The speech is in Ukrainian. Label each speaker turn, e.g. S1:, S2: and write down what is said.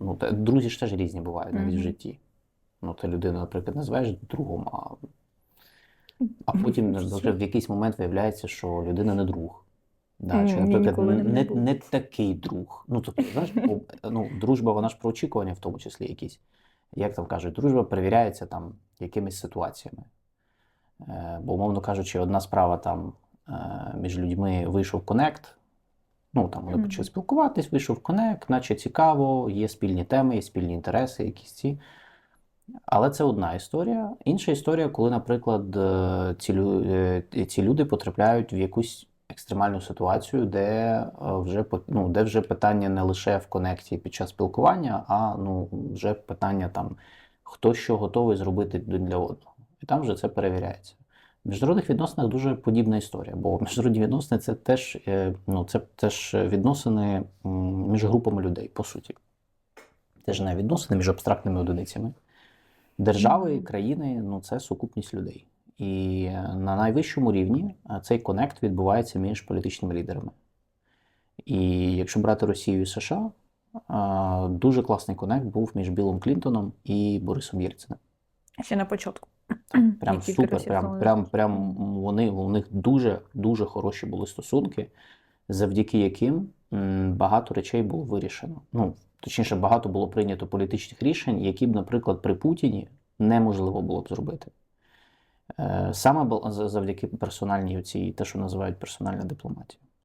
S1: Ну, та, друзі ж теж різні бувають навіть в житті. Ну, ти людину, наприклад, називаєш другом, а, а потім в якийсь момент виявляється, що людина не друг. Да,
S2: М,
S1: чи, наприклад,
S2: не
S1: не, не такий друг. Ну, тобто, знаєш, ну, дружба, вона ж про очікування, в тому числі якісь. Як там кажуть, дружба перевіряється там якимись ситуаціями. Е, бо, умовно кажучи, одна справа там е, між людьми вийшов конект. Ну, там вони почали спілкуватись, вийшов конект, наче цікаво, є спільні теми, є спільні інтереси, якісь ці. Але це одна історія. Інша історія, коли, наприклад, е, ці, лю- е, ці люди потрапляють в якусь екстремальну ситуацію, де е, вже ну, де вже питання не лише в конекті під час спілкування, а ну, вже питання там, хто що готовий зробити для одного. І там вже це перевіряється. В міжнародних відносинах дуже подібна історія, бо міжнародні відносини це теж, е, ну, це теж відносини між групами людей, по суті. Це ж не відносини між абстрактними одиницями. Держави, країни ну, це сукупність людей. І на найвищому рівні е, цей конект відбувається між політичними лідерами. І якщо брати Росію і США, е, дуже класний конект був між Білом Клінтоном і Борисом Єльциним.
S2: Ще на початку.
S1: Прям
S2: Які
S1: супер, прям, прям, прям вони, у них дуже, дуже хороші були стосунки, завдяки яким багато речей було вирішено. Ну, точніше, багато було прийнято політичних рішень, які б, наприклад, при Путіні неможливо було б зробити. Е, Саме за- завдяки персональній оцій, те, що називають персональна дипломатія.